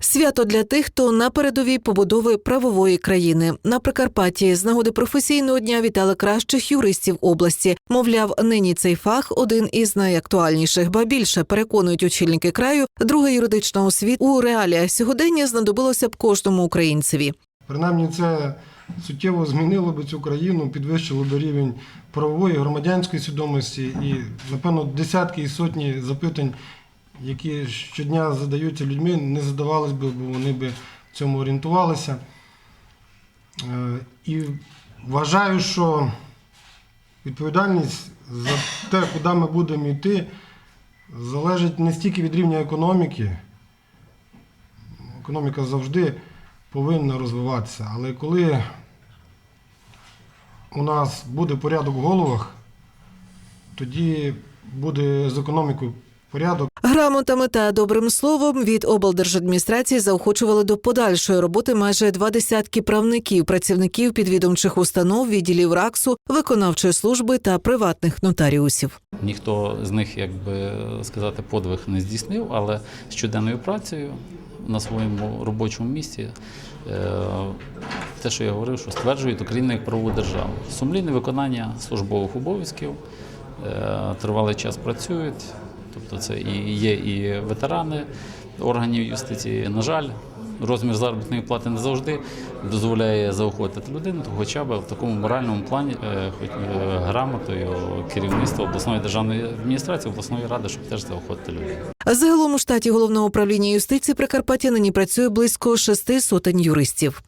Свято для тих, хто на передовій побудови правової країни. На Прикарпатті з нагоди професійного дня вітали кращих юристів області. Мовляв, нині цей фах один із найактуальніших, ба більше переконують очільники краю. Друга юридична освіта у реаліях сьогодення знадобилося б кожному українцеві. Принаймні це суттєво змінило би цю країну, підвищило би рівень правової, громадянської свідомості і, напевно, десятки і сотні запитань, які щодня задаються людьми, не задавались би, бо вони би в цьому орієнтувалися. Е, І вважаю, що відповідальність за те, куди ми будемо йти, залежить не стільки від рівня економіки. Економіка завжди повинна розвиватися. Але коли у нас буде порядок в головах, тоді буде з економікою порядок. Грамотами та добрим словом від облдержадміністрації заохочували до подальшої роботи майже два десятки правників, працівників підвідомчих установ, відділів РАКСу, виконавчої служби та приватних нотаріусів. Ніхто з них, як би сказати, подвиг не здійснив, але щоденною працею на своєму робочому місці. е, Те, що я говорив, що стверджують Україну як правову державу. Сумлінне виконання службових обов'язків, е, тривалий час працюють. Тобто це і є і ветерани органів юстиції. На жаль, розмір заробітної плати не завжди дозволяє заохотити людину, хоча б в такому моральному плані е, хоч, е, грамотою керівництва обласної державної адміністрації, обласної ради, щоб теж заохотити людей. Загалом у штаті головного управління юстиції Прикарпаття нині працює близько шести сотень юристів.